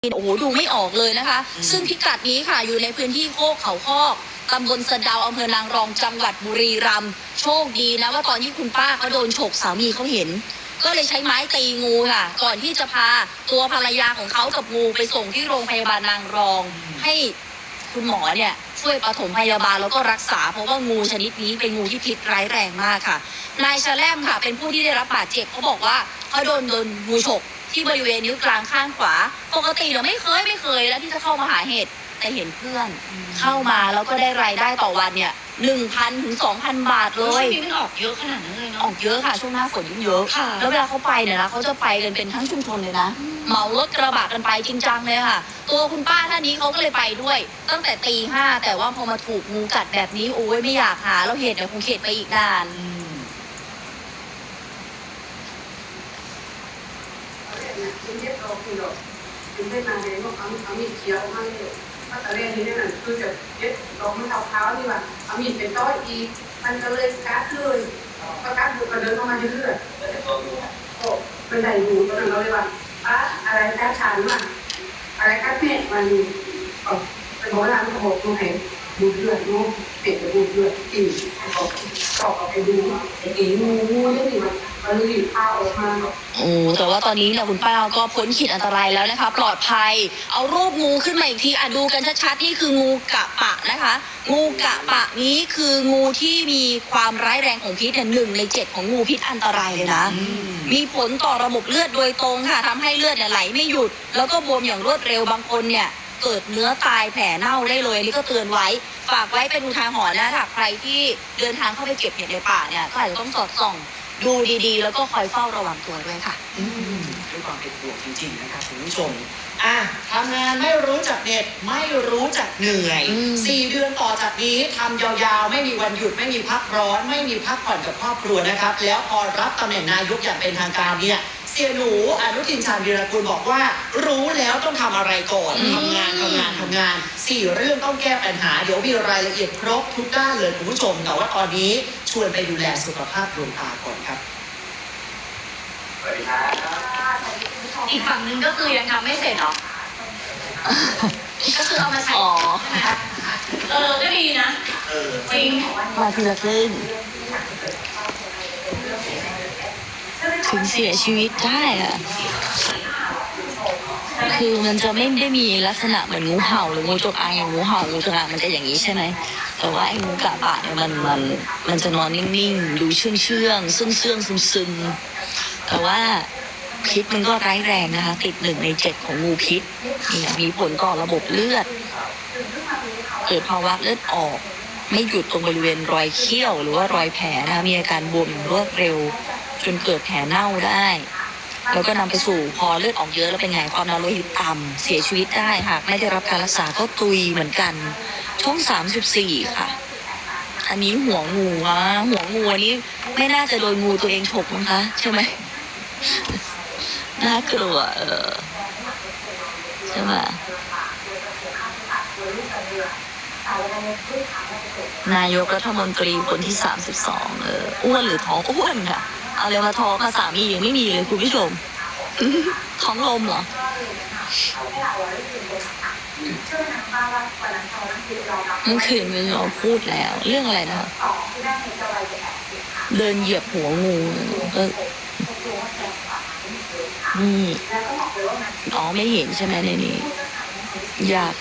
โอ้โหดูไม่ออกเลยนะคะ ซึ่งพิกัดนี้ค่ะอยู่ในพื้นที่โคกเขาคอกตำบลสะเดาวอำเภอนางรองจังหวัดบุรีรัมย์โชคดีนะว่าตอนที่คุณป้าเขาโดนฉกสามีเขาเห็น ก็เลยใช้ไม้ตีงูค่ะ ก่อนที่จะพาตัวภรรยาของเขากับงูไปส่งที่โรงพยาบาลนางรอง ให้คุณหมอเนี่ยช่วยปฐมพยาบาลแล้วก็รักษา เพราะว่างูชนิดนี้เป็นงูที่พิษร้ายแรงมากค่ะนายชะแลมค่ะ เป็นผู้ที่ได้รับบาดเจ็บเขาบอกว่าเขาโดนโดนงูฉก ที่บริเวณนิ้วกลางข้างขวา ปกติเนี่ยไม่เคยไม่เคยแล้วที่จะเข้ามาหาเหตุแต่เห็นเพื่อน เข้ามาแล้วก็ได้รายได้ต่อวันเนี่ยหนึ่งพันถึงสองพันบาทเลช่วย งนี้มันออกเยอะขนาดนั้นเลยอเนาะ อกเยอะค่ะ ช่วงหน้าฝนยิ่งเยอะ ค่ะ แล้วเวลาเขาไปเนี่ยนะเขาจะไปกันเป็นทั้งชุมชนเลยนะ เหมารถกระบะกันไปจริงจังเลยค่ะ ตัวคุณป้าท่านนี้เขาก็เลยไปด้วย ตั้งแต่ตีห้าแต่ว่าพอมาถูกงูกัดแบบนี้โอ้ยไม่อยากหาแล้วเหตุเนี่ยคงเข็ดไปอีกนาน อืม คุณเย็บเราคุณหรอกคุณได้มาเลยว่าเอาเอามีดเคี้ยวมาเลยถ้าต่แรกนี้นั่นคือจะเย็บลองมันเท้าเท้านี่ว่าเอามีดเป็นต้อยอีมันก็เลยกัดเลยก็กัดบุกกระเดินเข้ามาเรื่อยๆโอ้มันได้อยู่ตอนนั้นเราเลยว่าอะอะไรกัดฉันมาอะไรกัดแม่มันอ๋อเป็นโบราณเขาบอกตรงไหน ดูเลือดดูเป็ดจะดูเลือดกินเขาก็เอาไปดูไอ้งูงูนี่นี่มันมันรีบพาออกมาโอ้แต่ว่าตอนนี้เนี่ยคุณป้าก็พ้นขีดอันตรายแล้วนะคะ ปลอดภัย เอารูปงูขึ้นมาอีกทีอะดูกันชัดๆนี่คืองูกะปะนะคะ งูกะปะนี้คืองูที่มีความร้ายแรงของพิษเนี่ยหนึ่งในเจ็ดของงูพิษอันตรายเลยนะมมีผลต่อระบบเลือดโดยตรงค่ะทำให้เลือดเนี่ยไหลไม่หยุด แล้วก็บวมอย่างรวดเร็วบางคนเนี่ย เกิดเนื้อตายแผลเน่าได้เลยอันนี้ก็เตือนไว้ ฝากไว้เป็นอุทาหรณ์นะถ้าใครที่เดินทางเข้าไปเก็บเห็ดในป่าเนี่ยก็อาจจะต้องสอดส่องดูดีๆ แล้วก็คอยเฝ้าระวังตัวด้วยค่ะ อืมด้วยความเป็นห่วงจริงๆนะครับคุณผู้ชม อะทำงานไม่รู้จักเหน็ดไม่รู้จักเหนื่อยอืม สี่เดือนต่อจากนี้ทำยาวๆ ไม่มีวันหยุดไม่มีพักร้อน ไม่มีพักผ่อนกับครอบครัวนะครับ แล้วพอรับตำแหน่งนายกอย่างเป็นทางการเนี่ย เสียหนูอนุทินชาญวีรกูลบอกว่า รู้แล้วต้องทำอะไรก่อนอืมทำงานทำงานทำงานสี่เรื่องต้องแก้ปัญหา เดี๋ยวมีรายละเอียดครบทุกด้านเลยคุณผู้ชม แต่ว่าตอนนี้ชวนไปดูแลสุขภาพดวงตาก่อนครับ สวัสดีครับอีกฝั่งนึงก็คือยังทำไม่เสร็จหรอ ก็คือเอามาใช้อ๋อใช่ไหมเออ ก็ดีนะ เออ จริง มาทีละครึ่ง ถึงเสียชีวิตได้อะคือมันจะไม่ได้มีลักษณะเหมือนงูเห่าหรืองูจงอางอย่างงูเห่างูจงอางมันจะอย่างนี้ใช่ไหมแต่ว่าไอ้งูกะปะเนี่ยมันมันมันจะนอนนิ่งๆ ดูเชื่องเชื่องซึ่งเชื่องซึมซึมแต่ว่าพิษมันก็ร้ายแรงนะคะ ติดหนึ่งในเจ็ดของงูพิษเนี่ยมีผลต่อระบบเลือด เกิดภาวะเลือดออก ไม่หยุดตรงบริเวณรอยเขี้ยว หรือว่ารอยแผลนะคะมีอาการบวมอย่างรวดเร็ว จนเกิดแผลเน่าได้ แล้วก็นำไปสู่พอเลือดออกเยอะแล้วเป็นไงความดันโลหิตต่ำเสียชีวิตได้หากไม่ได้รับการรักษาก็ตุยเหมือนกัน ช่วง 34 ค่ะ อันนี้หัวงูอะหัวงูนนี้ไม่น่าจะโดนงูตัวเองฉกมั้งคะใช่ไหมน่ากลัวเออใช่ไหมนายกรัฐมนตรีคนที่ 32 เอออ้วนหรือท้องอ้วนค่ะ เอาเลยมาทองค่ะสามียังไม่มีเลยคุณผู้ชมท้องลมเหรอเมื่อคืนเราพูดแล้ว เรื่องอะไรนะคะเดินเหยียบหัวงูก็นี่อ๋อไม่เห็นใช่ไหมในนี้อยาก